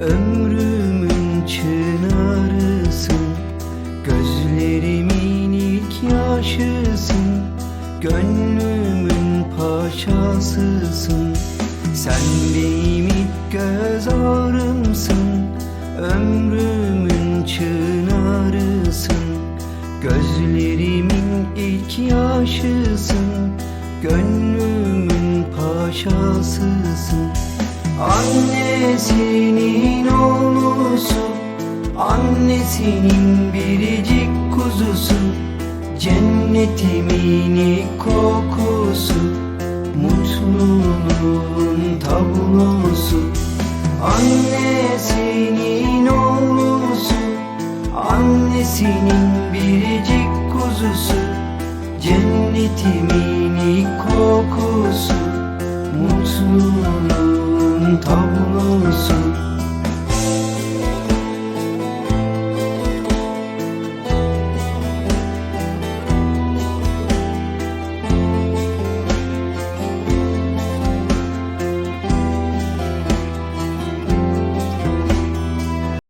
Ömrümün çınarısın Gözlerimin ilk yaşısın Gönlümün paşasısın Sen benim ilk göz ağrımsın Ömrümün çınarısın Gözlerimin ilk yaşısın Gönlümün paşasısın Anne Annesinin oğlusu Annesinin biricik kuzusu Cennetimin ilk kokusu Mutluluğun tablosu. Annesinin oğlusu Annesinin biricik kuzusu Cennetimin ilk kokusu